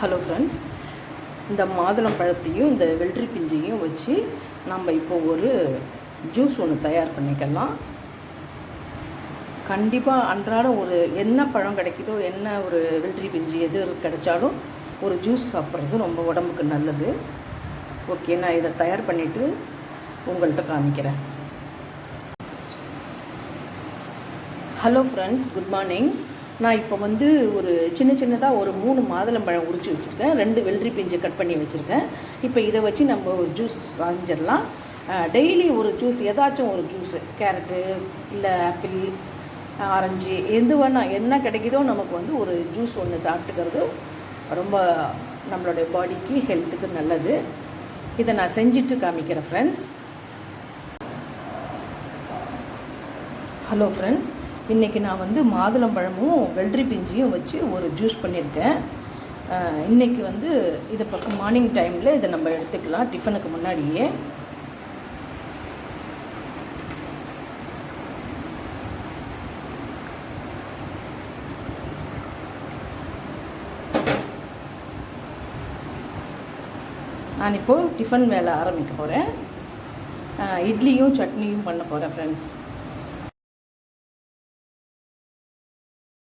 Hello friends இந்த மாதுளம் பழத்தையும் இந்த வெள்ளரி பிஞ்சையும் வச்சு நம்ம இப்போ ஒரு ஜூஸ் ஒன்று தயார் பண்ணிக்கலாம். கண்டிப்பாக அன்றாடம் ஒரு என்ன பழம் கிடைக்குதோ என்ன ஒரு வெள்ளரி பிஞ்சு எது கிடைச்சாலும் ஒரு ஜூஸ் சாப்பிட்றது ரொம்ப உடம்புக்கு நல்லது. ஓகே நான் இதை தயார் பண்ணிவிட்டு உங்கள்கிட்ட காமிக்கிறேன். ஹலோ ஃப்ரெண்ட்ஸ் குட் மார்னிங் நான் இப்போ வந்து ஒரு சின்ன சின்னதாக ஒரு மூணு மாதுளம்பழம் உரிச்சு வச்சுருக்கேன். ரெண்டு வெள்ளரி பிஞ்சு கட் பண்ணி வச்சுருக்கேன். இப்போ இதை வச்சு நம்ம ஒரு ஜூஸ் சாஞ்சிடலாம் டெய்லி ஒரு ஜூஸ் ஏதாச்சும் ஒரு ஜூஸு கேரட்டு இல்லை ஆப்பிள் ஆரஞ்சு எது வேணால் என்ன கிடைக்குதோ நமக்கு வந்து ஒரு ஜூஸ் ஒன்று சாப்பிட்டுக்கிறது ரொம்ப நம்மளுடைய பாடிக்கு ஹெல்த்துக்கு நல்லது. இதை நான் செஞ்சுட்டு காமிக்கிறேன் ஃப்ரெண்ட்ஸ் ஹலோ ஃப்ரெண்ட்ஸ் இன்றைக்கி நான் வந்து மாதுளம்பழமும் வெள்ளரி பிஞ்சியும் வச்சு ஒரு ஜூஸ் பண்ணியிருக்கேன். இன்றைக்கி வந்து இதை பக்கம் மார்னிங் டைமில் இதை நம்ம எடுத்துக்கலாம் டிஃபனுக்கு முன்னாடியே. நான் இப்போது டிஃபன் வேலை ஆரம்பிக்க போகிறேன் இட்லியும் சட்னியும் பண்ண போகிறேன் ஃப்ரெண்ட்ஸ்